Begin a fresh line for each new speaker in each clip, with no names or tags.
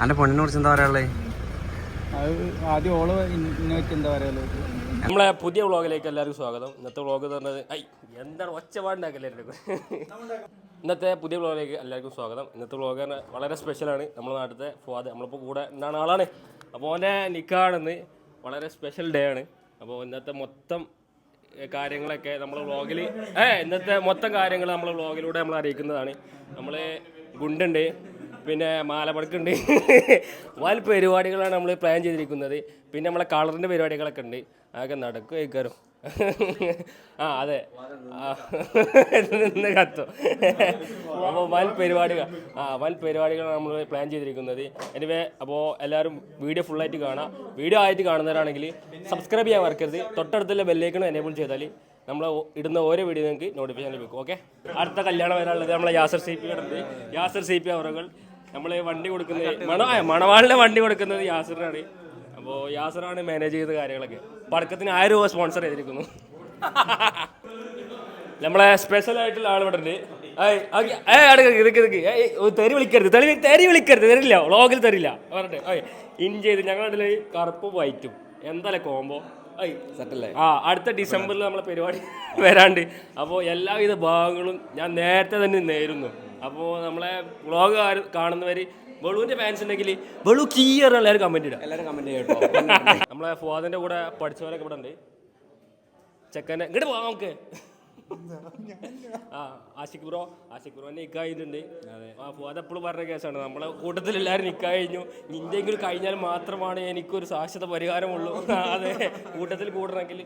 അന്റെ പെണ്ണിനെ കുറിച്ച് എന്താ പറയാനുള്ളത്
അത് ആദ്യം ഓൾ എന്താ പറയാ
നമ്മളെ പുതിയ വ്ളോഗിലേക്ക് എല്ലാവർക്കും സ്വാഗതം. ഇന്നത്തെ വ്ളോഗ് എന്ന് പറഞ്ഞത് ഐ എന്താണ് ഒച്ചപാടുണ്ടാക്കല്ലേ ഇന്നത്തെ പുതിയ വ്ളോഗിലേക്ക് എല്ലാവർക്കും സ്വാഗതം. ഇന്നത്തെ വ്ളോഗ് വളരെ സ്പെഷ്യലാണ് നമ്മുടെ നാട്ടിലത്തെ ഫുവാദ് നമ്മളിപ്പോൾ കൂടെ എന്താണ് ആളാണ്. അപ്പോൾ അവന്റെ നിക്കാണെന്ന് വളരെ സ്പെഷ്യൽ ഡേ ആണ്. അപ്പോൾ ഇന്നത്തെ മൊത്തം കാര്യങ്ങളൊക്കെ നമ്മൾ വ്ളോഗിൽ ഏ ഇന്നത്തെ മൊത്തം കാര്യങ്ങൾ നമ്മൾ വ്ളോഗിലൂടെ നമ്മൾ അറിയിക്കുന്നതാണ്. നമ്മൾ ഗുണ്ടുണ്ട് പിന്നെ മാലപ്പടക്കുണ്ട് വൽ പരിപാടികളാണ് നമ്മൾ പ്ലാൻ ചെയ്തിരിക്കുന്നത്. പിന്നെ നമ്മളെ കളറിന്റെ പരിപാടികളൊക്കെ ഉണ്ട്. അതൊക്കെ നടക്കും കഴിക്കാറും ആ അതെ. നിന്ന് കത്തും. അപ്പോൾ വൻ പരിപാടികൾ ആ വൻ പരിപാടികളാണ് നമ്മൾ പ്ലാൻ ചെയ്തിരിക്കുന്നത്. എനിവേ അപ്പോൾ എല്ലാവരും വീഡിയോ ഫുള്ളായിട്ട് കാണാം. വീഡിയോ ആയിട്ട് കാണുന്നവരാണെങ്കിൽ സബ്സ്ക്രൈബ് ചെയ്യാൻ മറക്കരുത്. തൊട്ടടുത്തുള്ള ബെല്ലേക്കണം എനേബിൾ ചെയ്താൽ നമ്മൾ ഇടുന്ന ഓരോ വീഡിയോ നിങ്ങൾക്ക് നോട്ടിഫിക്കേഷൻ ലഭിക്കും. ഓക്കെ അടുത്ത കല്യാണം വരാനുള്ളത് നമ്മളെ Yasar C P Yasar C P അവറുകൾ. നമ്മൾ വണ്ടി കൊടുക്കുന്നത് മണ മണവാളിന്റെ വണ്ടി കൊടുക്കുന്നത് യാസറിനാണ് അപ്പോൾ യാസറാണ് മാനേജ് ചെയ്ത കാര്യങ്ങളൊക്കെ. പടക്കത്തിന് ആയിരം രൂപ സ്പോൺസർ ചെയ്തിരിക്കുന്നു. നമ്മളെ സ്പെഷ്യൽ ആയിട്ടുള്ള ആൾ ഇവിടെ ഉണ്ട് തെറി വിളിക്കരുത്. തെറി തെറി വിളിക്കരുത്. തരില്ല വ്ളോഗിൽ തരില്ല പറഞ്ഞിട്ട് ഇൻ ചെയ്ത് ഞങ്ങളുടെ കറുപ്പ് വൈറ്റും എന്തായാലും കോംബോ സെറ്റല്ലേ ആ അടുത്ത ഡിസംബറിൽ നമ്മളെ പരിപാടി വരാണ്ട്. അപ്പോൾ എല്ലാവിധ ഭാഗങ്ങളും ഞാൻ നേരത്തെ തന്നെ നേരുന്നു. അപ്പോൾ നമ്മളെ വ്ളോഗ് കാണുന്നവർ ബളുവിന്റെ ഫാൻസ് ഉണ്ടെങ്കിൽ ബളു കീയർ എല്ലാവരും കമന്റ് ഇടാം
എല്ലാവരും കമന്റ് ചെയ്യട്ടോ.
നമ്മളെ ഫാദറിന്റെ കൂടെ പഠിച്ചവരൊക്കെ ഇവിടെ ഉണ്ട്. ചെക്കനെ ഇങ്ങോട്ട് പോവാം നമുക്ക്. ആ ആശിക് ബ്രോ ആശിക് ബ്രോ നിൽക്കായിട്ടുണ്ട് ആ ഫുവാദ് എപ്പോഴും പറഞ്ഞ കേസാണ്. നമ്മളെ കൂട്ടത്തിൽ എല്ലാവരും നിക്കാ കഴിഞ്ഞു. നിന്റെങ്കിലും കഴിഞ്ഞാൽ മാത്രമാണ് എനിക്കൊരു ശാശ്വത പരിഹാരമുള്ളൂ. അതെ. കൂട്ടത്തിൽ കൂടണമെങ്കിൽ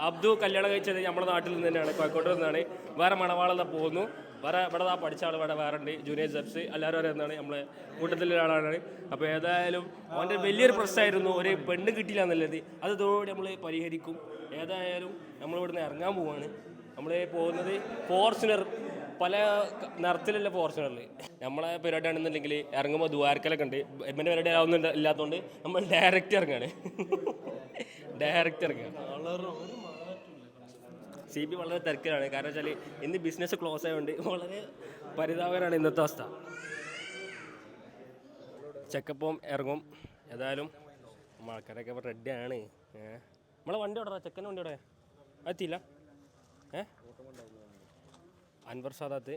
അബ്ദു- കല്യാണം കഴിച്ചത് നമ്മുടെ നാട്ടിൽ നിന്ന് തന്നെയാണ്. കോഴിക്കോട്ട് നിന്നാണ്. വേറെ മണവാളത പോകുന്നു. വേറെ ഇവിടെ ആ പഠിച്ച ആൾ ഇവിടെ വേറെ ഉണ്ട്. ജൂനിയർ ജബ്സ്. എല്ലാവരും അറിയുന്നതാണ് നമ്മളെ കൂട്ടത്തിലെ ഒരാളാണ്. അപ്പോൾ ഏതായാലും അവന്റെ വലിയൊരു പ്രശ്നമായിരുന്നു. ഒരു പെണ്ണ് കിട്ടിയില്ല എന്നുള്ളത്. അത് ഇതോടെ നമ്മൾ പരിഹരിക്കും. ഏതായാലും നമ്മൾ ഇവിടുന്ന് ഇറങ്ങാൻ പോവാണ്. നമ്മൾ പോകുന്നത് ഫോർച്യൂണർ പല നിറത്തിലല്ല ഫോർച്യൂണറിൽ നമ്മളെ പരിപാടി ആണെന്നുണ്ടെങ്കിൽ ഇറങ്ങുമ്പോൾ ദ്വാരക്കലൊക്കെ ഉണ്ട്. എമ്മിന്റെ പരിപാടി ആവുന്നുണ്ട് ഇല്ലാത്തതുകൊണ്ട് നമ്മൾ ഡയറക്റ്റ് ഇറങ്ങാണ്. ഡയറക്റ്റ് ഇറങ്ങുക സി ബി വളരെ തിരക്കിലാണ്. കാരണം വെച്ചാൽ ഇന്ന് ബിസിനസ് ക്ലോസ് ആയതുകൊണ്ട് വളരെ പരിതാപകരമാണ് ഇന്നത്തെ അവസ്ഥ. ചെക്കപ്പം ഇറങ്ങും. ഏതായാലും ആൾക്കാരൊക്കെ ഇപ്പോൾ റെഡിയാണ് നമ്മളെ വണ്ടി ഓടാ ചെക്കന്റെ വണ്ടി ഓടാ എത്തിയില്ല. ഏ? അൻവർ സാദാത്ത്.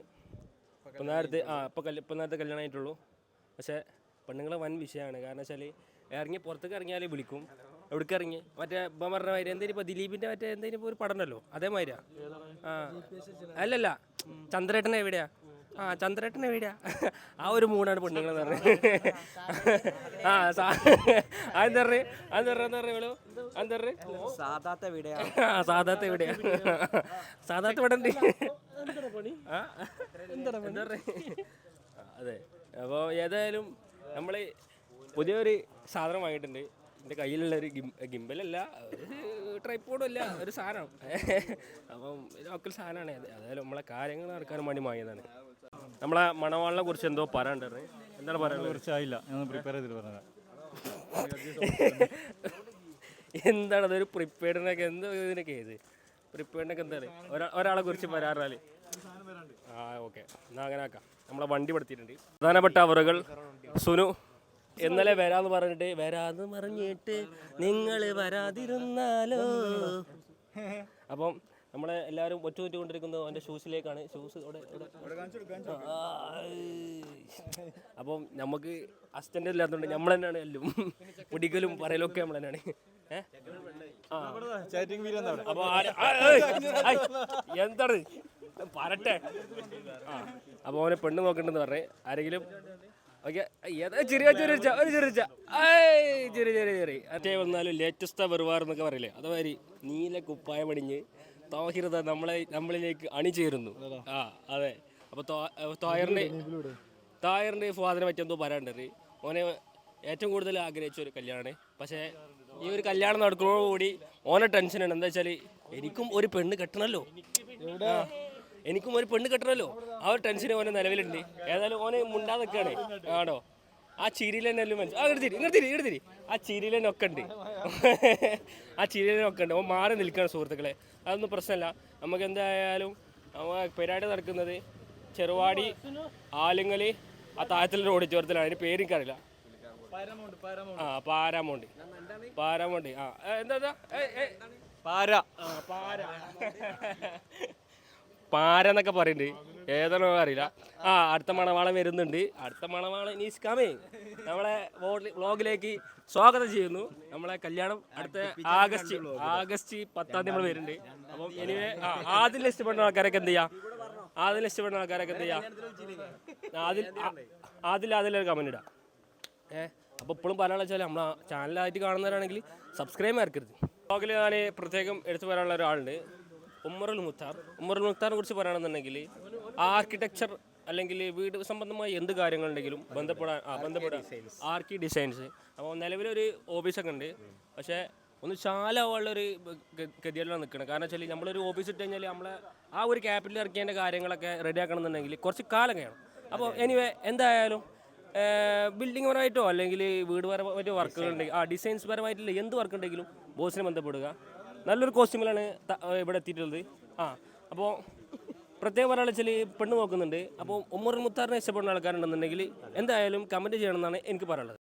ഇപ്പം നേരത്തെ ആ ഇപ്പം കല്യ ഇപ്പം നേരത്തെ കല്യാണം ആയിട്ടുള്ളൂ. പക്ഷേ പെണ്ണുങ്ങളെ വൻ വിഷയമാണ്. കാരണം വെച്ചാൽ ഇറങ്ങി പുറത്തേക്ക് ഇറങ്ങിയാലേ വിളിക്കും. എവിടേക്ക് ഇറങ്ങി? മറ്റേ ഇപ്പം പറഞ്ഞ മാതിരി എന്തെങ്കിലും ഇപ്പോൾ ദിലീപിന്റെ മറ്റേ എന്തെങ്കിലും ഒരു പടം ഉണ്ടല്ലോ അതേമാതിരിയാ? ആ. അല്ലല്ല. ചന്ദ്രേട്ടൻ എവിടെയാ? ആ ചന്ദ്രേട്ടൻ എവിടെയാ? ആ ഒരു മൂടാണ് പെണ്ണുങ്ങളെന്ന് പറഞ്ഞത് ആ സാ അതെന്താ പറഞ്ഞേ? അതെന്താ പറഞ്ഞോ? അതെന്താ
സാധാത്ത വീഡിയോ
സാധാത്ത എവിടെയാ? സാധാത്ത ഇവിടെ? എന്താ? അതെ. അപ്പോൾ ഏതായാലും നമ്മൾ പുതിയൊരു സാധനം വാങ്ങിയിട്ടുണ്ട്. എന്റെ കയ്യിലുള്ള ഒരു ഗിം ഗിംബലല്ല ഒരു ട്രൈപ്പോഡും അല്ല ഒരു സാധനം. അപ്പം ലോക്കൽ സാധനമാണ് അതായത് നമ്മളെ കാര്യങ്ങൾ നടക്കാൻ വേണ്ടി വാങ്ങിയതാണ്. നമ്മളെ മണവാളിനെ കുറിച്ച് എന്തോ പറയാനുണ്ടായിരുന്നു. എന്താണ് പറയാനുള്ളത്?
കുറച്ചായില്ല ഞാൻ പ്രിപ്പയർ ചെയ്തിട്ട് പറഞ്ഞത്.
എന്താണ് അതൊരു പ്രിപ്പയർഡിനൊക്കെ എന്തോ ഇതിനൊക്കെ ഇത്? പ്രിപ്പയർഡിനൊക്കെ എന്താണ്? ഒരാ ഒരാളെ കുറിച്ച് പറയാറാൽ ആ ഓക്കെ. എന്നാൽ അങ്ങനെ ആക്കാം. നമ്മളെ വണ്ടി പെടുത്തിയിട്ടുണ്ട് പ്രധാനപ്പെട്ട അവറുകൾ. സുനു ഇന്നലെ വരാന്ന് പറഞ്ഞിട്ട് വരാന്ന് പറഞ്ഞിട്ട് നിങ്ങൾ വരാതിരുന്നാലോ? അപ്പം നമ്മളെ എല്ലാവരും ഒറ്റ കൊണ്ടിരിക്കുന്നത് അവന്റെ ഷൂസിലേക്കാണ് ഷൂസ് അപ്പം നമുക്ക് അസിസ്റ്റന്റ് ഇല്ലാത്തതുകൊണ്ട് നമ്മൾ തന്നെയാണ് എല്ലാം. കുടിക്കലും പറയലൊക്കെ നമ്മൾ തന്നെയാണ്. ഏഹ്
ചാറ്റിംഗ് വീഡിയോ എന്താ
അപ്പൊ ആര്- ആ, എന്താണ്? പറട്ടെ. ആ. അപ്പൊ അവനെ പെണ്ണ് നോക്കണ്ടെന്ന് പറഞ്ഞേ ആരെങ്കിലും ഓക്കെ ചെറിയ ചെറിയ ഒരു ചെറിയ ചെറിയ ചെറിയ ചെറിയ മറ്റേ വന്നാലും ലേറ്റസ്റ്റ് വെറുവാർ എന്നൊക്കെ പറയില്ലേ? അതുമാതിരി നീല കുപ്പായം അണിഞ്ഞ് തോഹിരത നമ്മളെ നമ്മളിലേക്ക് അണിചേരുന്നു. ആ അതെ. അപ്പോൾ തോയറിന്റെ തായറിന്റെ ഫാദറിനെ പറ്റി എന്തോ പറയാണ്ടത് ഓനെ ഏറ്റവും കൂടുതൽ ആഗ്രഹിച്ച ഒരു കല്യാണമാണ് പക്ഷേ ഈ ഒരു കല്യാണം നടക്കുന്നതോടുകൂടി ഓനെ ടെൻഷനാണ് എന്താ വെച്ചാൽ എനിക്കും ഒരു പെണ്ണ് കെട്ടണമല്ലോ എനിക്കും ഒരു പെണ്ണ് കെട്ടണമല്ലോ ആ ഒരു ടെൻഷൻ ഓനെ നിലവിലുണ്ട്. ഏതായാലും ഓനെ മുണ്ടാതൊക്കെയാണ് ആണോ? ആ ചിരിയിൽ തന്നെ എല്ലാം ആ എടുത്തിരി ഇങ്ങോട്ട് ഇങ്ങോട്ട് ആ ചിരിയിൽ തന്നെ ഒക്കെ ഉണ്ട്. ആ ചിരിയിൽ തന്നെ ഒക്കെ ഉണ്ട്. ഓ മാറി നിൽക്കണം സുഹൃത്തുക്കളെ. അതൊന്നും പ്രശ്നമല്ല നമുക്ക് എന്തായാലും പരിപാടി നടക്കുന്നത് ചെറുവാടി ആലുങ്ങൽ ആ താഴത്തിലൊരു ഓഡിറ്റോറിയത്തിലാണ്. അതിന് പേര് എനിക്കറിയില്ല. ആ പാരാമോണ്ട്. പാരാമോണ്ട്. ആ എന്താ
പാര.
പാര. പാര എന്നൊക്കെ പറയുന്നുണ്ട് ഏതാണോ അറിയില്ല. ആ അടുത്ത മണവാളം വരുന്നുണ്ട്. അടുത്ത മണവാളം ഇനി നമ്മളെ വ്ളോഗിലേക്ക് സ്വാഗതം ചെയ്യുന്നു. നമ്മളെ കല്യാണം അടുത്ത ആഗസ്റ്റ് ആഗസ്റ്റ് പത്താം തീയതി നമ്മൾ വരുന്നുണ്ട്. അപ്പം എനിവേ ആദ്യം ഇഷ്ടപ്പെടുന്ന ആൾക്കാരൊക്കെ എന്ത് ചെയ്യാം? ആദ്യം ഇഷ്ടപ്പെടുന്ന ആൾക്കാരൊക്കെ എന്ത് ചെയ്യാം? ആദ്യം ആദ്യം അതിലൊരു കമന്റ് ഇടാം. ഏഹ് അപ്പോൾ ഇപ്പോഴും പറയാനുള്ള വെച്ചാൽ നമ്മളെ ചാനലായിട്ട് കാണുന്നവരാണെങ്കിൽ സബ്സ്ക്രൈബ് ആക്കരുത് ബ്ലോഗിൽ ഞാൻ പ്രത്യേകം എടുത്തു പറയാനുള്ള ഒരാളുണ്ട്. ഉമ്മറുൽ മുത്താർ. ഉമ്മറുൽ മുത്താറിനെ കുറിച്ച് പറയുകയാണെന്നുണ്ടെങ്കിൽ ആർക്കിടെക്ചർ അല്ലെങ്കിൽ വീട് സംബന്ധമായ എന്ത് കാര്യങ്ങളുണ്ടെങ്കിലും ബന്ധപ്പെടാൻ ആ ബന്ധപ്പെടാൻ ആർക്കി ഡിസൈൻസ് അപ്പോൾ നിലവിലൊരു ഓഫീസൊക്കെ ഉണ്ട്. പക്ഷേ ഒന്ന് ശാലമുള്ളൊരു ഗതിയിലാണ് നിൽക്കുന്നത് കാരണം വെച്ചാൽ നമ്മളൊരു ഓഫീസ് ഇട്ട് കഴിഞ്ഞാൽ നമ്മളെ ആ ഒരു ക്യാപിറ്റൽ ഇറക്കിയതിന്റെ കാര്യങ്ങളൊക്കെ റെഡി ആക്കണമെന്നുണ്ടെങ്കിൽ കുറച്ച് കാലം കഴിയണം. അപ്പോൾ എനിവേ എന്തായാലും ബിൽഡിംഗ് പരമായിട്ടോ അല്ലെങ്കിൽ വീട് പരമായിട്ടോ വർക്കുകൾ ഉണ്ടെങ്കിൽ ആ ഡിസൈൻസ് പരമായിട്ടുള്ള എന്ത് വർക്ക് ഉണ്ടെങ്കിലും ബോസിനെ ബന്ധപ്പെടുക. നല്ലൊരു കോസ്റ്റ്യൂമിലാണ് ഇവിടെ എത്തിയിട്ടുള്ളത്. ആ അപ്പോൾ പ്രത്യേകം പറയാനുള്ള വെച്ചാൽ പെണ്ണ് നോക്കുന്നുണ്ട്. അപ്പോൾ ഉമ്മർ മുത്താറിനെ ഇഷ്ടപ്പെടുന്ന ആൾക്കാരുണ്ടെന്നുണ്ടെങ്കിൽ എന്തായാലും കമന്റ് ചെയ്യണമെന്നാണ് എനിക്ക് പറയാനുള്ളത്.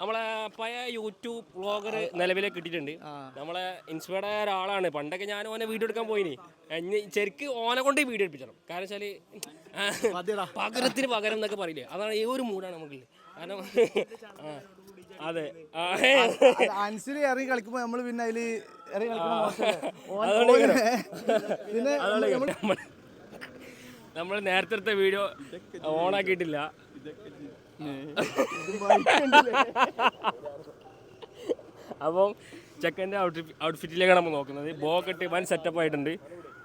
നമ്മളെ പഴയ യൂട്യൂബ് വ്ളോഗർ നിലവിലേക്ക് കിട്ടിയിട്ടുണ്ട് നമ്മളെ ഇൻസ്പയർഡ് ആയ ഒരാളാണ്. പണ്ടൊക്കെ ഞാൻ ഓനെ വീഡിയോ എടുക്കാൻ പോയിനി. ശരിക്ക് ഓനെ കൊണ്ട് വീഡിയോ എടുപ്പിച്ചണം. കാരണം വെച്ചാൽ പകരത്തിന് പകരം എന്നൊക്കെ പറയില്ലേ? അതാണ് ഈ ഒരു മൂടാണ് നമുക്ക് കാരണം അതെ.
അൻസിൽ ഇറങ്ങി കളിക്കുമ്പോ നമ്മൾ പിന്നെ അതിൽ ഇറങ്ങി കളിക്കണ മോശമല്ലേ? ഓൻ-
അതുകൊണ്ട്
ഓന്
ഇങ്ങനെ.
പിന്നെ
അതുകൊണ്ട് നമ്മൾ നേരത്തെ വീഡിയോ വീഡിയോ ഓണാക്കിയിട്ടില്ല. അപ്പം ചെക്കന്റെ ഔട്ട്ഫിറ്റ് ഔട്ട്ഫിറ്റിലേക്കാണ് നമ്മൾ നോക്കുന്നത്. ബോ കെട്ടി വൻ സെറ്റപ്പ് ആയിട്ടുണ്ട്.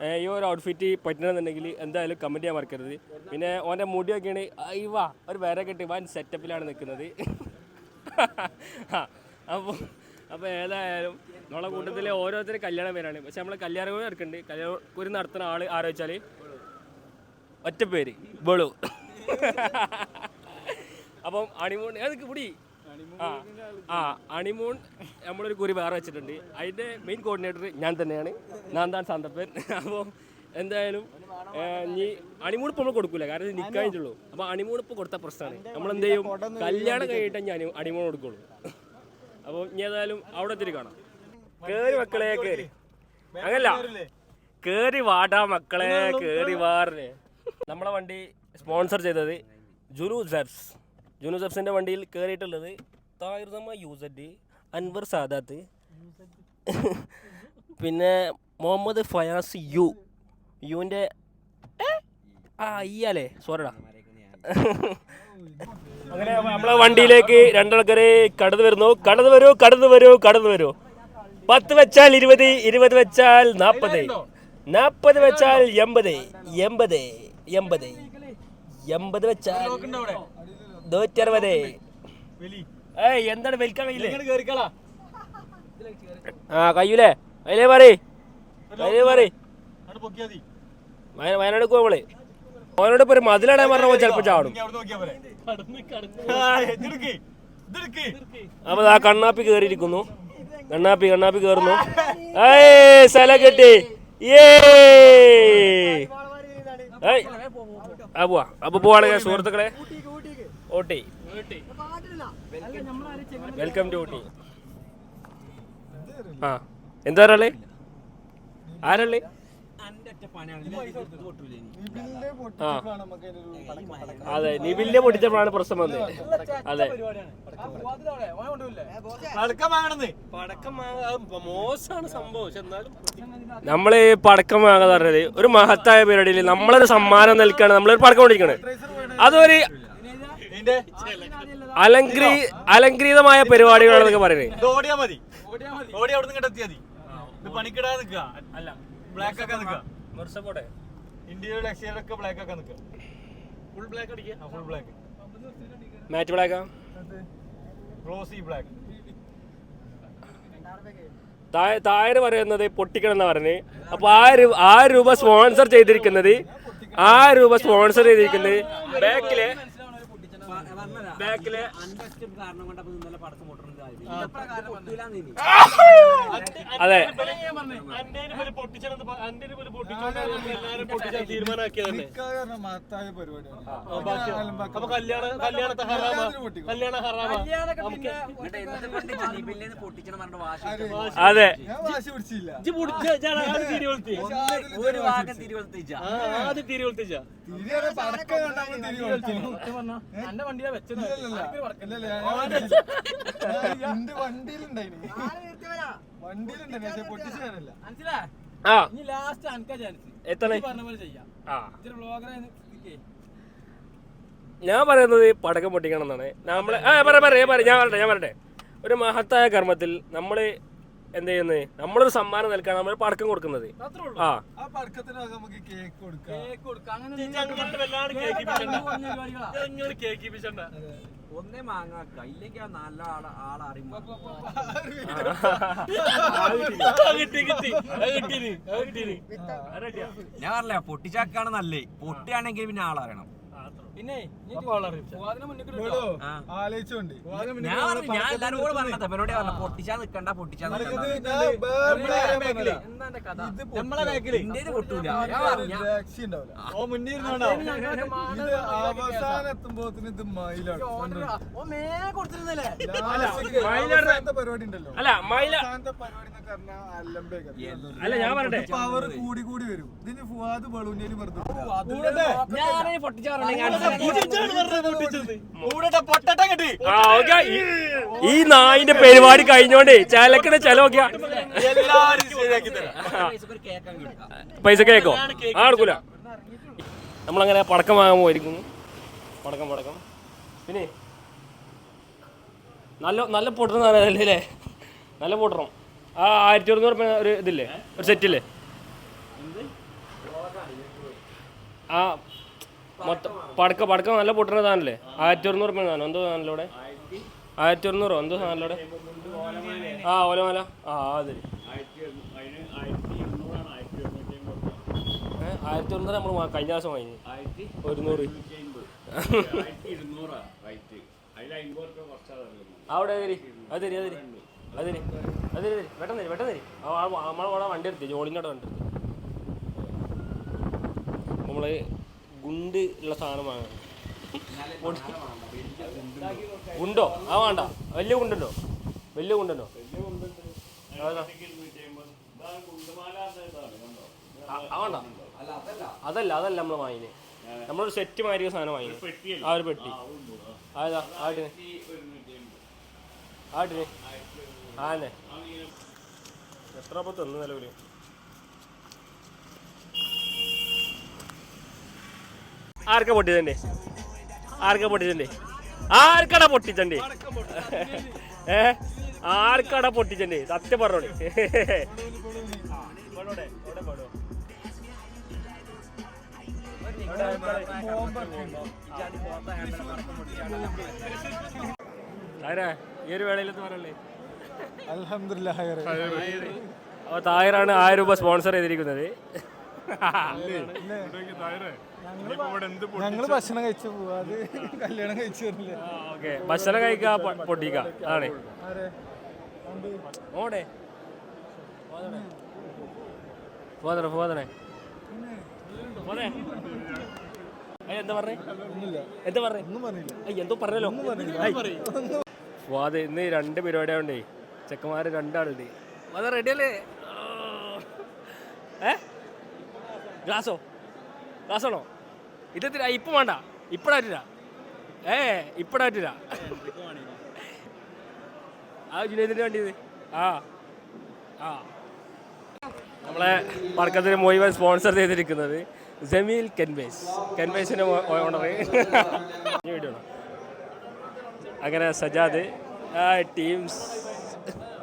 ഏ, ഈ ഒരു ഔട്ട്ഫിറ്റ് പറ്റണമെന്നുണ്ടെങ്കിൽ എന്തായാലും കമന്റ് ചെയ്യാൻ മറക്കരുത്. പിന്നെ ഓന്റെ മുടിയൊക്കെയാണ് അയ്യവാ ഒരു വേറെ കെട്ടി വൻ സെറ്റപ്പിലാണ് നിൽക്കുന്നത്. അപ്പോൾ അപ്പോൾ ഏതായാലും നമ്മളെ കൂട്ടത്തിൽ ഓരോരുത്തരും കല്യാണം പേരാണ് പക്ഷെ നമ്മളെ കല്യാണം കൂടി നടക്കുന്നുണ്ട് കല്യാണം കുരു നടത്തുന്ന ആൾ ആലോചിച്ചാൽ ഒറ്റ പേര് ബളു അപ്പം അണിമൂൺ ഏതൊക്കെ കൂടി ആ അണിമൂൺ നമ്മളൊരു കുറി വേറെ വെച്ചിട്ടുണ്ട്. അതിന്റെ മെയിൻ കോർഡിനേറ്റർ ഞാൻ തന്നെയാണ്. ഞാൻ താൻ സാന്തപ്പൻ. അപ്പോൾ എന്തായാലും നീ അണിമൂൺ ഇപ്പോൾ നമ്മൾ കൊടുക്കൂല. കാരണം നിൽക്കാനിട്ടുള്ളൂ അപ്പോൾ അണിമൂൺ ഇപ്പൊ കൊടുത്ത പ്രശ്നമാണ്. നമ്മൾ എന്ത് ചെയ്യും? കല്യാണം കഴിഞ്ഞിട്ട് ഞാൻ അണിമൂൺ കൊടുക്കുള്ളൂ. അപ്പോൾ ഇനി ഏതായാലും അവിടെ എത്തിരി കാണാം. കേറി മക്കളെ കേറി. അങ്ങനല്ല. കേറി വാടാ മക്കളെ കേറി വാറിന്. നമ്മളെ വണ്ടി സ്പോൺസർ ചെയ്തത് ജുനു സെബ്സ് ജുനു സെബ്സിന്റെ വണ്ടിയിൽ കേറിയിട്ടുള്ളത് തായുർദമ യൂസഡ് അൻവർ സാദാത്ത്. പിന്നെ മുഹമ്മദ് ഫയാസ് യു. യുവിന്റെ ആ അയ്യാലേ സോറടാ അങ്ങനെ നമ്മളെ വണ്ടിയിലേക്ക് രണ്ടാൾക്കാരെ കടന്നു വരുന്നു. കടന്നു വരൂ കടന്നു വരൂ കടന്നു വരൂ. പത്ത് വെച്ചാൽ ഇരുപത് ഇരുപത് വെച്ചാൽ നാൽപ്പത് നാൽപ്പത് വെച്ചാൽ എൺപത് എൺപത് എൺപത് എൺപത് വെച്ചാൽ നൂറ്റി അറുപത് ഏയ് എന്താണ് വലിക്കാൻ കഴിയില്ലേ ആ കയ്യൂലേ? അതിലേ മാറി. അതിലേ മാറി. വയ- വയനാട് പോവൾ അവനോട് ഇപ്പൊ ഒരു മതിലാണ് പറഞ്ഞ ചിലപ്പോ ചാടും. അപ്പൊ ആ കണ്ണാപ്പി കേറിയിരിക്കുന്നു. കണ്ണാപ്പി കണ്ണാപ്പി കേറുന്നു. ഏയ് സ്ഥലം കെട്ടി. ഏ ആ പോവാ. അപ്പൊ പോവാണെങ്കിൽ സുഹൃത്തുക്കളെ. Ooty welcome to Ooty. ആ. എന്താ ഒരാളെ? ആരല്ലേ അതെ നിബില്ലെ പൊട്ടിച്ചപ്പോഴാണ് പ്രശ്നം വന്നത്. അതെ. പടക്കം മോശമാണ് സംഭവം. നമ്മൾ ഈ പടക്കം വാങ്ങാന്ന് പറഞ്ഞത് ഒരു മഹത്തായ പരിപാടിയിൽ നമ്മളൊരു സമ്മാനം നൽകാണ്. നമ്മളൊരു പടക്കം കൊണ്ടിരിക്കണത് അതൊരു അലങ്കൃ അലങ്കൃതമായ പരിപാടികളാണെന്നൊക്കെ പറയുന്നത്.
ഓടിയാ മതി. ഓടിയാ മതി. ഓടി അവിടെ നിന്ന് എത്തിയാ മതി. ഇത് പണിക്കിടാതെ നിൽക്കുക.
അല്ല.
ബ്ലാക്ക് ഒക്കെ നിക്കുക
മുർസപ്പോട്ടെ
ഇന്ത്യയുടെ എക്സിലൊക്കെ ബ്ലാക്ക് ഒക്കെ നിൽക്കുക
ഫുൾ ബ്ലാക്ക് അടിക്കുക
ഫുൾ ബ്ലാക്ക്
മാറ്റ് ബ്ലാക്കാ
ഗ്ലോസി ബ്ലാക്ക്
താഴെ താഴെ പറയുന്നത് പൊട്ടിക്കണം എന്നാ പറഞ്ഞത് അപ്പൊ ആ രൂപ ആ രൂപ സ്പോൺസർ ചെയ്തിരിക്കുന്നത് ആ രൂപ സ്പോൺസർ ചെയ്തിരിക്കുന്നത് ബാക്കിലെ ബാക്കിലെ കാരണം
കൊണ്ട് പരിപാടിയാണ്
അപ്പൊ കല്യാണ കല്യാണത്തെ ഹറാമ. കല്യാണ ഹറാമ. അതെ. ആദ്യം
കൊടുത്തു.
എന്റെ വണ്ടിയിലെ വെച്ചത്.
എന്റെ വണ്ടിയിലുണ്ടായിന്. വണ്ടിയിലുണ്ടായിന് പക്ഷെ പൊട്ടിച്ചാനല്ല
മനസ്സിലാ?
ആ.
ഇനി ലാസ്റ്റ് അനക്കാ ചാൻസ്
എത്ര
പറഞ്ഞ പോലെ ചെയ്യാം.
ആ.
ബ്ലോഗറെ
ഞാൻ പറയുന്നത് പടക്കം പൊട്ടിക്കണം എന്നാണ് നമ്മളെ ആ പറ പറ ഞാൻ പറ ഞാൻ പറയട്ടെ ഞാൻ പറയട്ടെ. ഒരു മഹത്തായ കർമ്മത്തിൽ നമ്മൾ എന്ത് ചെയ്യുന്നത്? നമ്മളൊരു സമ്മാനം നൽകാണ് നമ്മൾ പടക്കം കൊടുക്കുന്നത്. ആ.
ആ പടക്കത്തിനൊക്കെ നമുക്ക് കേക്ക് കൊടുക്കാം.
കേക്ക് കൊടുക്കാം. അങ്ങനെ
ഒന്നേ മാങ്ങാക്ക. ഇല്ലെങ്കിൽ ആ നല്ല ആളെ ആളറിയുമ്പോ ഞാൻ പറഞ്ഞ പൊട്ടിച്ചാക്കാണ് നല്ലേ. പൊട്ടിയാണെങ്കിൽ പിന്നെ ആളറിയണം
പിന്നെ?
ആലോചിച്ചോണ്ട്.
ഞാൻ പറഞ്ഞു പറഞ്ഞത് അവരോട് പറഞ്ഞ പൊട്ടിച്ചാ നിക്കണ്ട പൊട്ടിച്ചാ
ഇത്
പറഞ്ഞു
മയിലാണ്. പരിപാടി ഉണ്ടല്ലോ.
അല്ല അല്ല ഞാൻ പറയട്ടെ.
പവർ കൂടി കൂടി വരും. ഇതിന് ഫുവാദ് ബളൂനിയിൽ വെറുതെ
ഞാൻ പൊട്ടിച്ച
ഓക്കെ ഈ നായിന്റെ പരിപാടി കഴിഞ്ഞോണ്ടേ ചലക്കണ
ചെലവൊക്കെ
പൈസ കേക്കോ? ആ നമ്മളങ്ങനെ പടക്കം വാങ്ങാൻ പോയിരിക്കുന്നു. പടക്കം പടക്കം. പിന്നെ നല്ല നല്ല പൊട്ടണം അല്ലേ? നല്ല പൊട്ടണം. ആ ആയിരത്തി ഒരുന്നൂറ് രൂപ ഒരു ഇതില്ലേ? ഒരു സെറ്റില്ലേ? ആ മൊത്തം പടക്ക പടക്ക നല്ല പൊട്ടണ സാധനല്ലേ? ആയിരത്തി ഒരുന്നൂറ് രൂപ സാധനം. എന്തോ സാധനല്ലോ ഇവിടെ? ആയിരത്തി ഒരുന്നൂറോ എന്തോ സാധനല്ലോ ഇവിടെ? ആ ഓലമല. ആ അതെ ആയിരത്തി ഒരുന്നൂറ് നമ്മൾ കഴിഞ്ഞ ദിവസം വാങ്ങി ഒരുന്നൂറ്. അവിടെ അതിരി അതിരി അതിരി അതിരി അതിരി അതിരി തരി തരി. നമ്മളവിടെ വണ്ടി എടുത്തി ജോളിന്റെ വണ്ടി എടുത്തി നമ്മൾ ഗുണ്ട് ഉള്ള സാധനം വാങ്ങണം. ഗുണ്ടോ? ആ വേണ്ട. വലിയ ഗുണ്ടുണ്ടോ? വലിയ ഗുണ്ടുണ്ടോ? വേണ്ട. അതല്ല. അതല്ല നമ്മൾ വാങ്ങിന്. നമ്മളൊരു സെറ്റ് ഒരു സാധനം വാങ്ങി ആ ഒരു പെട്ടി. അതാ ആട്ടിന്. ആട്ടിന്. ആന്നെ. എത്ര പത്ത് ഒന്ന് നിലവിൽ? ആർക്കാ പൊട്ടിച്ചണ്ടേ ആർക്കാ പൊട്ടിച്ചണ്ടേ ആർക്കട പൊട്ടിച്ചണ്ടേ ഏ? ആർക്കട പൊട്ടിച്ചണ്ടേ സത്യം പറഞ്ഞോളി. ഈ ഒരു വേളയിലെന്ന് പറയല്ലേ?
അൽഹംദുലില്ലാ
അപ്പോൾ തായറാണ് ആയിരം രൂപ സ്പോൺസർ ചെയ്തിരിക്കുന്നത്.
ഞങ്ങൾ ഭക്ഷണം കഴിച്ചു പോവാത് കല്യാണം കഴിച്ചു വരില്ലേ?
ഓക്കെ. ഭക്ഷണം കഴിക്കുക പൊ- പൊട്ടിക്കുക ആണ്
ആരെ?
ഓടെ. പോതണേ പോതണേ പോതേ എന്താ പറഞ്ഞേ? എന്താ പറഞ്ഞേ? എന്തോ പറഞ്ഞല്ലോ. ഇന്ന് രണ്ട് പരിപാടിയാണ്ടേ ചെക്കന്മാര് രണ്ടാളുണ്ട്. അത് റെഡിയല്ലേ ഏ? ഗ്ലാസോ? ഗ്ലാസ്സാണോ? ഇതെത്തില്ല ഇപ്പം വേണ്ട. ഇപ്പഴാറ്റില്ല ഏ ഇപ്പഴാറ്റില്ല ആ ജുനേദിന് വേണ്ടിയത് ആ ആ. നമ്മളെ പടക്കത്തിന് മുഴുവൻ സ്പോൺസർ ചെയ്തിരിക്കുന്നത് ജമീൽ കെൻബേസ് കെൻവേസിന്റെ ഓണർ. അങ്ങനെ സജാദ് ടീംസ്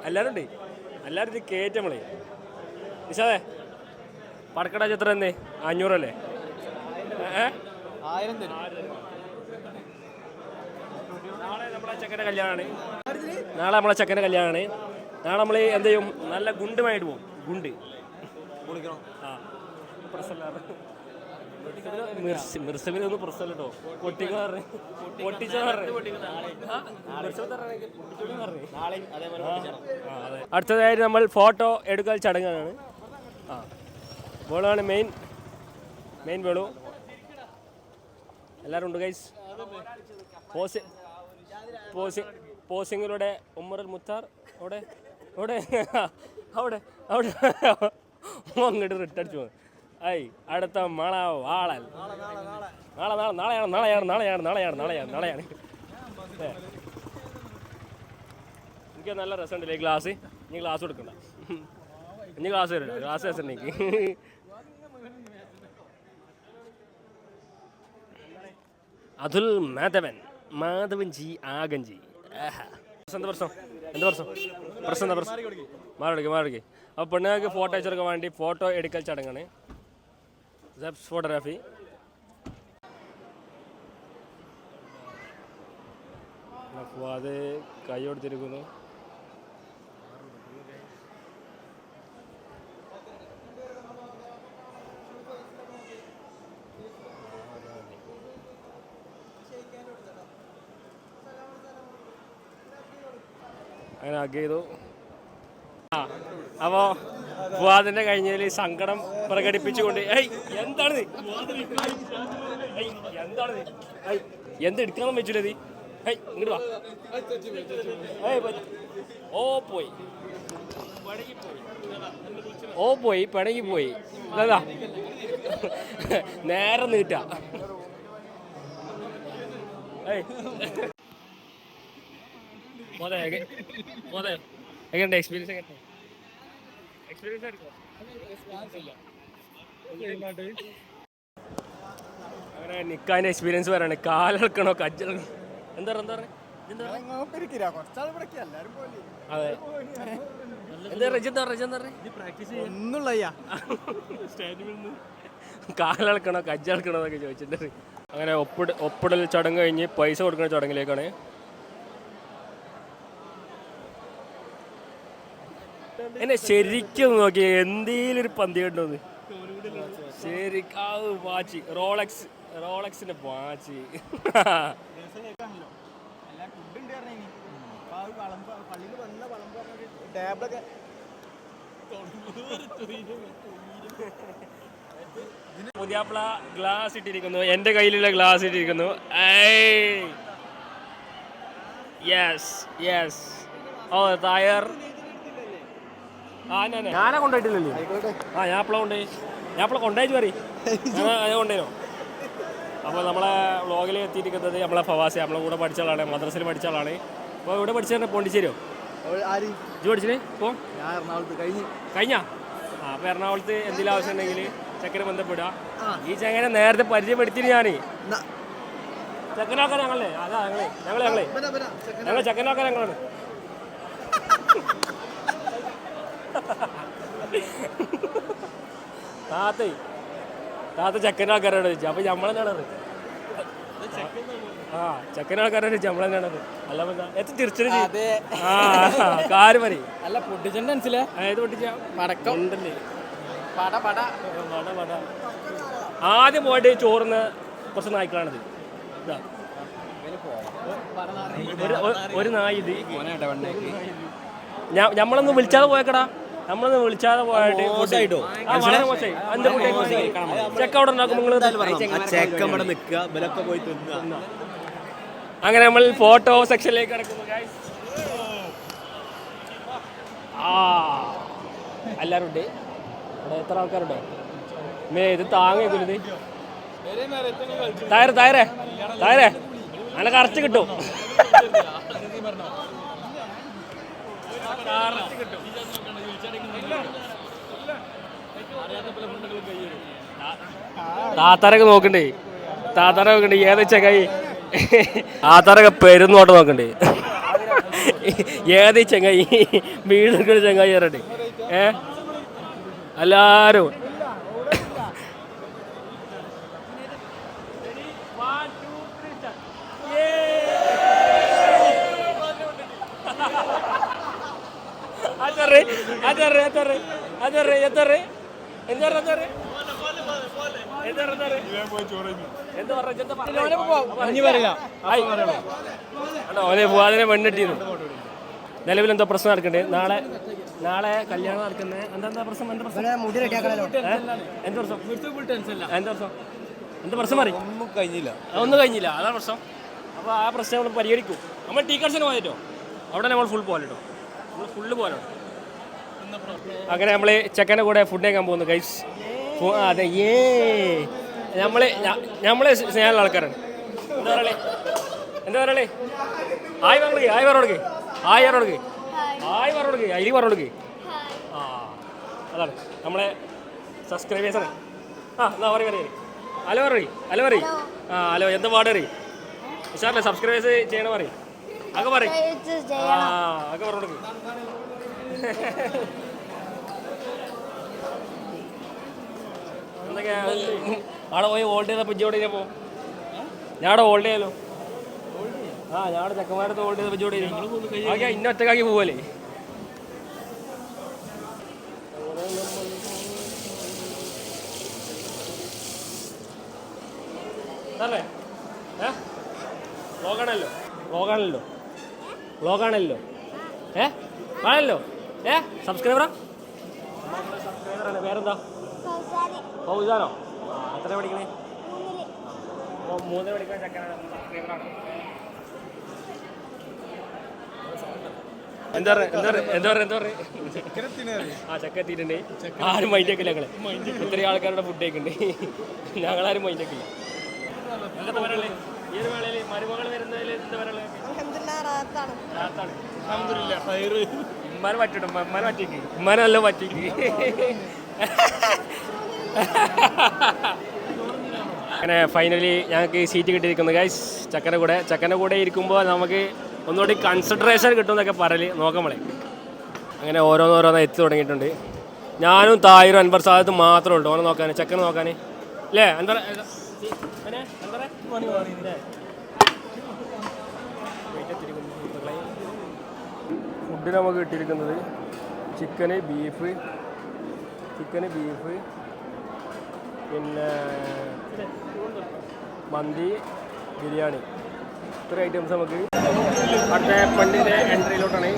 എല്ലാവരും ഉണ്ട് എല്ലാവരും ഇത് കയറ്റം വിശാദേ പടക്കട ചിത്രം എന്നേ അഞ്ഞൂറല്ലേ? ഏ?
ആയിരം തരും.
നാളെ നമ്മളെ ചെക്കന്റെ കല്യാണമാണ് നാളെ നമ്മളെ ചെക്കന്റെ കല്യാണമാണ് നാളെ നമ്മൾ എന്ത് ചെയ്യും? നല്ല ഗുണ്ടുമായിട്ട് പോകും. ഗുണ്ട്. ആ. പ്രസല്ലാറ് മിർസമിന് ഒന്നും പ്രശ്നമില്ല പൊട്ടിക്ക പറഞ്ഞു. പൊട്ടിച്ച പറഞ്ഞു. അടുത്തതായിട്ട് നമ്മൾ ഫോട്ടോ എടുക്കൽ ചടങ്ങാണ്. ആ. വേളാണ് മെയിൻ മെയിൻ ബോളു എല്ലാവരും ഉണ്ട് ഗൈസ് പോസി പോസി പോസിങ്ങിലൂടെ ഉമ്മറുൽ മുത്താർ. അവിടെ അവിടെ. അവിടെ അവിടെ. അങ്ങോട്ട് റിട്ടടിച്ചു ഐ അടുത്ത മള വാളൽ. നാളെ നാളെ നാളെയാണ് നാളെയാണ് നാളെയാണ് നാളെയാണ് നാളെയാണ് നാളെയാണ്. എനിക്ക് നല്ല രസമുണ്ടല്ലേ ഗ്ലാസ് ഇനി ഗ്ലാസ് കൊടുക്കണ്ട. ഇനി ഗ്ലാസ് വരണ്ട. ഗ്ലാസ് രസം എനിക്ക്. അതുൽ മാധവൻ. മാധവൻ ജി ആഹാ. പ്രശ്നം എന്താ പ്രശ്നം? പ്രശ്നം? പ്രശ്നം എന്താ പ്രശ്നം? മാറിയെടുക്കുക മാറിയെടുക്കുക അപ്പോൾ പെണ്ണുങ്ങൾക്ക് ഫോട്ടോ അയച്ചെടുക്കാൻ വേണ്ടി ഫോട്ടോ എടുക്കൽ ചടങ്ങാണ്. സെപ്സ് ഫോട്ടോഗ്രാഫി അപ്പോൾ അത് കൈ കൊടുത്തിരിക്കുന്നു. അങ്ങനെ ആക്കി ചെയ്തു ആ അപ്പോൾ ഫുവാദിന്റെ കഴിഞ്ഞതിൽ സങ്കടം പ്രകടിപ്പിച്ചുകൊണ്ട് ഏയ് എന്താണ് നീ എന്താണ് നീ ഏയ് എന്ത് എടുക്കാൻ വെച്ചില്ല നീ ഏയ് ഇങ്ങോട്ട് വാ. ഏയ് ഓ പോയി. ഓ പോയി പിണങ്ങി പോയി. അതാ നേരെ നീട്ട. ഏയ്. എങ്ങനെയുണ്ട് എക്സ്പീരിയൻസ് എങ്ങനെ എക്സ്പീരിയൻസ് അങ്ങനെ നിക്കാന്റെ എക്സ്പീരിയൻസ് പറയാണ്. കാലിളക്കണോ കജ്ജളക്കണോ എന്താ എന്താ അതെ. എന്താ കാലിളക്കണോ കജ്ജളക്കണോ എന്നൊക്കെ ചോദിച്ചിട്ടുണ്ട്. അങ്ങനെ ഒപ്പിട ഒപ്പിടൽ ചടങ്ങ് കഴിഞ്ഞ് പൈസ കൊടുക്കുന്ന ചടങ്ങിലേക്കാണ് എന്നെ ശരിക്കും നോക്കി എന്തേലും ഒരു പന്തി കണ്ടോന്ന്. ശരി വാച്ച് റോളക്സ് റോളക്സിന്റെ വാച്ച്. പുതിയാപ്പിള ഗ്ലാസ് ഇട്ടിരിക്കുന്നു എന്റെ കയ്യിലുള്ള ഗ്ലാസ് ഇട്ടിരിക്കുന്നു. യെസ് യെസ് ഓ ഞാൻ ഞാനാ കൊണ്ടുപോയിട്ടില്ലല്ലേ? ആ ഞാൻ അപ്പള കൊണ്ടേ ഞാൻ അപ്പളെ കൊണ്ടായിട്ട് പറയും ഞാൻ കൊണ്ടുപോയോ അപ്പോൾ നമ്മളെ വ്ളോഗിൽ എത്തിയിരിക്കുന്നത് നമ്മളെ ഫവാസി നമ്മളെ കൂടെ പഠിച്ച ആളാണ് മദ്രസയിൽ പഠിച്ച ആളാണ്. അപ്പോൾ ഇവിടെ പഠിച്ചത് പോണ്ടിച്ചേരിയോ?
ആര്?
ഇജ്ജ് പഠിച്ചില്ലേ ഇപ്പോൾ
ഞാൻ എറണാകുളത്ത് കഴിഞ്ഞ്.
കഴിഞ്ഞ? ആ അപ്പോൾ എറണാകുളത്ത് എന്തെങ്കിലും ആവശ്യം ഉണ്ടെങ്കിൽ ചെക്കനെ ബന്ധപ്പെടുക. ഈ ചെക്കനെ നേരത്തെ പരിചയപ്പെടുത്തിന് ഞാൻ
ന-
ചെക്കനാക്കാൻ ഞങ്ങളെ അതാ ഞങ്ങളെ ഞങ്ങളെ ഞങ്ങളെ. ഞങ്ങൾ ചെക്കനാക്കാൻ ഞങ്ങളാണ്. താത്തേ താത്ത ചെക്കനാക്കാരാണ് ചോദിച്ചു. അപ്പൊ നമ്മളെന്നാണ് ആ ചെക്കനാക്കാരാണ് ചോദിച്ചു. നമ്മളെന്നാണ് അല്ല എത്ര തിരിച്ചു ആ കാര് മതി
അല്ല പൊട്ടിച്ചെന്റെ മനസ്സിലെ
ഏത് പൊട്ടിച്ച?
പടക്കം.
ഉണ്ടല്ലേ.
പട പട.
പട പട. ആദ്യം പോയിട്ട് ചോറിന് കുറച്ച് നായ്ക്കളാണിത്. ഇതാ. ഒരു നായി ഇത് ഞമ്മളൊന്ന് വിളിച്ചാതെ പോയേക്കടാ. നമ്മളൊന്ന് വിളിച്ചാതെ പോയിട്ട് ചെക്ക് അവിടെ
ഇവരൊക്കെ പോയി തിന്നുക.
അങ്ങനെ നമ്മൾ ഫോട്ടോ സെക്ഷനിലേക്ക് കിടക്കുന്നു എല്ലാവരും ഉണ്ട് ഇവിടെ എത്ര ആൾക്കാരുണ്ടോ? മേ ഇത് ഇത് തായരെ തായരെ തായരെ. അങ്ങനെ കറച്ച് കിട്ടും. കറച്ച് കിട്ടും. താത്താരൊക്കെ നോക്കണ്ടേ? താത്താരെ നോക്കണ്ടേ? ഏതാ ചെങ്ങായി താത്താരൊക്കെ പെരുന്നോട്ട് നോക്കണ്ടേ? ഏത് ചെങ്ങായി വീടെടുക്കുന്ന ചെങ്ങായി ഏറട്ടെ ഏ? എല്ലാരും അതെറേ അതെറേ അതെറേ അതെറേ എത്തറേ എന്താ അതെറേ എന്താ പറഞ്ഞത്? എന്താ പറഞ്ഞത്? എന്താ പറഞ്ഞത്?
ಅದರ್ರಿ പറയില്ല
ಎಂದರ್ ಅದರ್ರಿ ഓനെ പോവാതിനെ പെണ്ണിട്ടിരുന്നു. നിലവിൽ എന്തോ പ്രശ്നം നടക്കണ്ടേ? നാളെ നാളെ കല്യാണം നടക്കുന്നത് എന്താ പ്രശ്നം? എന്താ പ്രശ്നം? എന്താ പ്രശ്നം? എന്താ പ്രശ്നം? എന്താ പ്രശ്നം പറയും?
ഒന്നും കഴിഞ്ഞില്ല.
ഒന്നും കഴിഞ്ഞില്ല. അതാണ് പ്രശ്നം. അപ്പോൾ ആ പ്രശ്നം നമ്മൾ പരിഹരിക്കും. നമ്മൾ ടീക്കേഴ്സിന് പോയിട്ടോ അവിടെ നമ്മൾ ഫുൾ പോലെ കേട്ടോ നമ്മൾ ഫുള്ള് പോലെ അങ്ങനെ നമ്മൾ ചെക്കന്റെ കൂടെ ഫുഡ് കഴിക്കാൻ പോകുന്നു ഗൈസ് അതെ ഏ നമ്മൾ നമ്മൾ സ്നേഹമുള്ള ആൾക്കാരാണ്. എന്താ പറയണേ എന്താ പറയണേ ആയി പറഞ്ഞോളൂ ആയി പറഞ്ഞോളൂ. ആയി പറഞ്ഞോളൂ. ആയി പറഞ്ഞോളൂ അരി പറഞ്ഞോളൂ. ആ അതാണ്. നമ്മളെ സബ്സ്ക്രൈബേഴ്സാണ് ആ എന്നാ പറയും പറയും ഹലോ പറയും ഹലോ പറയും. ആ ഹലോ എന്താ പാട് പറയും? ഉഷാറല്ലേ? സബ്സ്ക്രൈബേഴ്സ് ചെയ്യണ പറയും. അങ്ങ് പറയും. ആ അങ്ങ് പറഞ്ഞു ആടെ പോയി ഹോൾഡ് ചെയ്തപ്പോൾ ഇജ്ജോടെ ഇപ്പോ ഞാൻ അവിടെ ഹോൾഡ് ചെയ്യാലോ? ആ ഞാൻ അവിടെ ചെക്കന്മാരത്ത് ഹോൾഡ് ചെയ്തപ്പോൾ ഇജ്ജോടെ ആകെ ഇന്ന ഒറ്റക്കാക്കി പോവല്ലേ? അല്ലേ ഏ? വ്ളോഗാണല്ലോ വ്ളോഗാണല്ലോ വ്ളോഗാണല്ലോ ഏ? ആണല്ലോ? ഏ? സബ്സ്ക്രൈബറാ സബ്സ്ക്രൈബറാണ് പേരെന്താ ഫൗസാനോ എത്ര പഠിക്കണേ? മൂന്ന് പഠിക്കുന്ന ചെക്കനാണ് സബ്സ്ക്രൈബറാണ് എന്താ എന്താ എന്താ ആ ചക്ക എത്തിയിട്ടുണ്ട്. ആരും മൈൻഡ് ആക്കില്ല ഞങ്ങൾ. ഇത്രയും ആൾക്കാരുടെ ഫുഡ് കഴിക്കുന്നുണ്ട് ഞങ്ങളാരും മൈൻഡ് ആക്കില്ല എന്താ പറയണേ ഈ ഒരു വേളയിൽ മരുമകൾ വരുന്നതിൽ എന്താ ഉമ്മാനെ പറ്റിട്ടോ ഉമ്മാനെ പറ്റിക്ക് ഉമ്മാനെ നല്ല പറ്റിക്ക് അങ്ങനെ ഫൈനലി ഞങ്ങൾക്ക് സീറ്റ് കിട്ടിയിരിക്കുന്നത് ഗൈസ് ചക്കന്റെ കൂടെ ചക്കന്റെ കൂടെ ഇരിക്കുമ്പോൾ നമുക്ക് ഒന്നുകൂടി കൺസിഡറേഷൻ കിട്ടും എന്നൊക്കെ പറയൽ. നോക്കമ്മളെ അങ്ങനെ ഓരോന്നോരോന്ന് എത്തി തുടങ്ങിയിട്ടുണ്ട്. ഞാനും തായിരും അൻവർ സാദത്തും മാത്രമേ ഉള്ളൂ. ഓനെ നോക്കാൻ ചക്കനെ നോക്കാൻ അല്ലേ എന്താ ഫുഡ് നമുക്ക് കിട്ടിയിരിക്കുന്നത് ചിക്കന് ബീഫ് ചിക്കന് ബീഫ് പിന്നെ മന്തി ബിരിയാണി. ഇത്ര ഐറ്റംസ് നമുക്ക് അടുത്ത പണ്ടിന്റെ എൻട്രിയിലോട്ടാണ്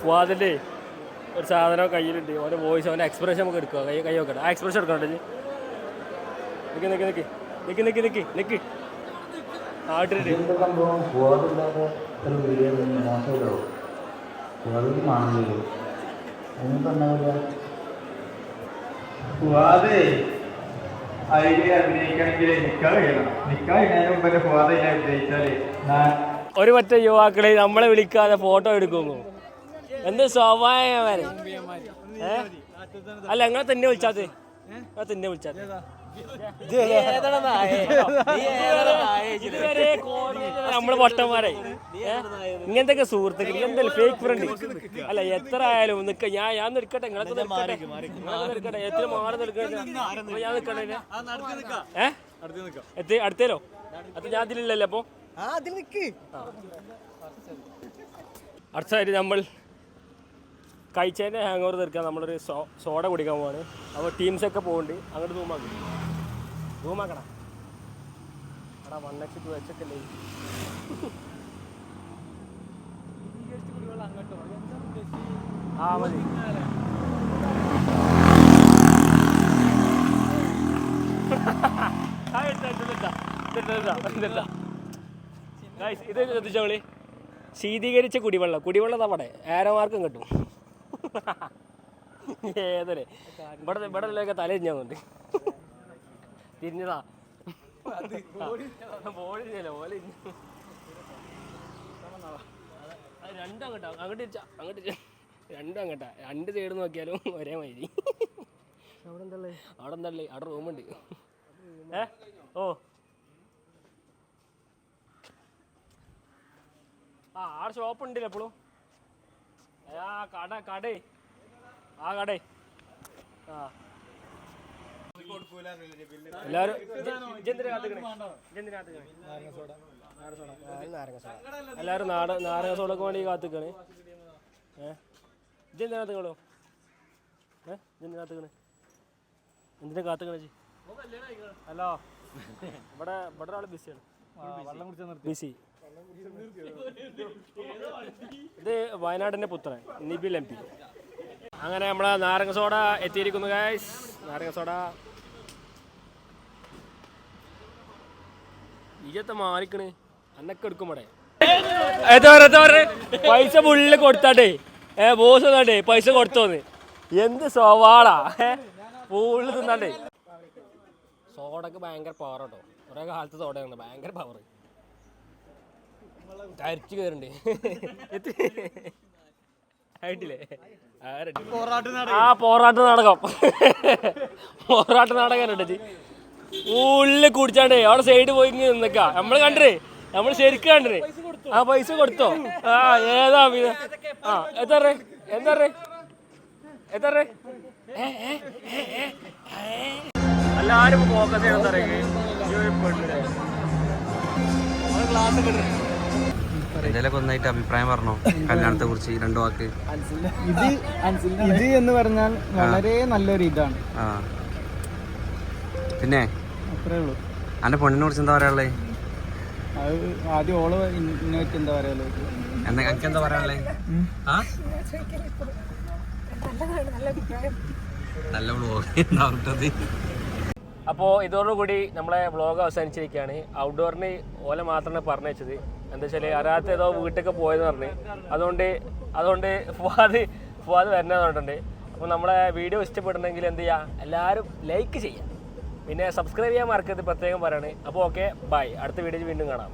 ഫുവാദിന്റെ ഒരു സാധനം കയ്യിലുണ്ട് അവന്റെ വോയിസ് അവന്റെ എക്സ്പ്രഷൻ നമുക്ക് എടുക്കുക കൈ കൈ വെക്കണം ആ എക്സ്പ്രഷൻ എടുക്കണം നിൽക്കി നിൽക്കി നിക്ക്. നിക്ക് നിക്ക് നിക്ക് നിക്ക്. ആട്ടിട്ട്
അഭിനയിക്കണമെങ്കിൽ മുമ്പ് ഫുവാദ അഭിനയിച്ചാൽ ഞാൻ
ഒരു മറ്റേ യുവാക്കളെ നമ്മളെ വിളിക്കാതെ ഫോട്ടോ എടുക്കുന്നു. എന്ത് സ്വാഭാവികമാര്? അല്ല നിങ്ങളെ തന്നെ വിളിച്ചാത്തേ നിങ്ങളെ തന്നെ വിളിച്ചാത് ഇതുവരെ നമ്മൾ പൊട്ടന്മാരെ ഇങ്ങനത്തെ സുഹൃത്തുക്കൾ എന്തായാലും ഫേക്ക് ഫ്രണ്ട് അല്ല എത്ര ആയാലും നിക്ക. ഞാൻ ഞാൻ നിൽക്കട്ടെ നിങ്ങളൊക്കെ നിൽക്കട്ടെ. എത്ര മാറി നിൽക്കട്ടെ ഞാൻ നിൽക്കട്ടെ ഏ? എത്തി അടുത്തേലോ? അത് ഞാൻ അതിലില്ലല്ലോ അപ്പൊ? അടുത്തായിട്ട് നമ്മൾ കഴിച്ചതിന്റെ ഹാങ് ഓവർ തീർക്കാൻ നമ്മളൊരു സോ സോഡ കുടിക്കാൻ പോവാണ്. അപ്പോൾ ടീംസൊക്കെ പോകുന്നുണ്ട് അങ്ങോട്ട് റൂമാക്കി റൂമാക്കടാ എടാ വൺ എക്സ് ടു എച്ച് ഒക്കെ ആ മതി. ഇത് ശ്രദ്ധിച്ചോളി ശീതീകരിച്ച കുടിവെള്ളം. കുടിവെള്ളം നമ്മുടെ ആരോമാർക്കും കിട്ടും. ഏതൊരു? ഇവിടെ ഇവിടെ ഉള്ളതൊക്കെ തല തിരിഞ്ഞുണ്ട് തിരിഞ്ഞതാ. ബോളില്ല ഓല രണ്ടും അങ്ങോട്ടാ. അങ്ങോട്ട് തിരിച്ചാ അങ്ങോട്ട് രണ്ടങ്ങട്ടാ രണ്ടും അങ്ങോട്ടാ. രണ്ട് സൈഡ് നോക്കിയാലും ഒരേ മാതിരി. അവിടെ എന്തല്ലേ അവിടെ എന്തല്ലേ അവിടെ റൂമുണ്ട്. ഏ? ഓ. ആ ആ ഷോപ്പ് ഉണ്ടല്ലോ എപ്പോഴും ആ കട കട. ആ കട. ആ. എല്ലാരും എല്ലാരും നാട നാരങ്ങ സോഡക്ക് വേണ്ടി കാത്തിക്കണ് ഏഹ് ഇതെന്തിനാ ഏഹ് ഏ? ഇതെന്തിനാ കാത്തുക്കണേ എന്തിനാ കാത്തുക്കണേ ജി ഹലോ. ഇവിടെ ഇവിടെ ഒരാൾ ബിസിയാണ് ബിസി ഇത് വയനാടിന്റെ പുത്രൻ നിബിൽ എം പി. അങ്ങനെ നമ്മളെ നാരങ്ങ സോഡ എത്തിയിരിക്കുന്നു ഗൈസ് നാരങ്ങ സോഡ. ഇജത്തെ മാറിക്കണ്. അന്നൊക്കെ എടുക്കും പൈസ പുള്ളിൽ കൊടുത്താട്ടെ. ഏ ബോസ് തന്നാട്ടെ പൈസ കൊടുത്തോന്ന്. എന്ത് സോവാളാ? പുള്ളി തിന്നാട്ടെ. സോഡക്ക് ഭയങ്കര പവർ കേട്ടോ കുറെ കാലത്ത് സോഡയാണ് ഭയങ്കര പവർ കരിച്ചു കയറുണ്ട് ആയിട്ടില്ലേ? ആ പോറാട്ട് നാടകം. പോറാട്ട് നാടകം. ഉണ്ട് ഉള്ളിൽ കുടിച്ചാണ്ടേ അവിടെ സൈഡ് പോയി നിന്നക്ക. നമ്മൾ കണ്ടേ നമ്മൾ ശരിക്കും കണ്ടേ ആ പൈസ കൊടുത്തോ? ആ ഏതാ ആ എത്ര എന്താ എത്ര എല്ലാരും ഫോക്കസ് ചെയ്യണം
എന്തെങ്കിലുമൊക്കെ ഒന്നായിട്ട് അഭിപ്രായം പറഞ്ഞോ? കല്യാണത്തെ കുറിച്ച് രണ്ടു വാക്ക്.
ഇത് ഇത് എന്ന് പറഞ്ഞാൽ വളരെ നല്ലൊരു ഇതാണ്.
ആ. പിന്നെ?
അത്രേ ഉള്ളൂ.
അന്റെ പെണ്ണിനെ കുറിച്ച് എന്താ പറയാനുള്ളത്
അത് ആദ്യം ഓൾ ഇന്നെ വെച്ച് എന്താ പറയാ
എന്താ എനിക്ക് എന്താ പറയാനുള്ളത് ആ? നല്ല വ്ളോഗ്
അപ്പോൾ ഇതോടുകൂടി നമ്മളെ വ്ളോഗ് അവസാനിച്ചിരിക്കുകയാണ്. ഔട്ട്ഡോറിന് ഓല മാത്രമാണ് പറഞ്ഞു വെച്ചത് എന്താ വെച്ചാൽ അറിയാത്ത ഏതോ വീട്ടിലൊക്കെ പോയെന്ന് പറഞ്ഞ്. അതുകൊണ്ട് അതുകൊണ്ട് ഫുവാദ് ഫുവാദ് വരുന്നത് പറഞ്ഞിട്ടുണ്ട്. അപ്പോൾ നമ്മളെ വീഡിയോ ഇഷ്ടപ്പെടുന്നെങ്കിൽ എന്ത് ചെയ്യുക എല്ലാവരും ലൈക്ക് ചെയ്യുക. പിന്നെ സബ്സ്ക്രൈബ് ചെയ്യാൻ മറക്കരുത് പ്രത്യേകം പറയണേ. അപ്പോൾ ഓക്കെ ബൈ അടുത്ത വീഡിയോയിൽ വീണ്ടും കാണാം.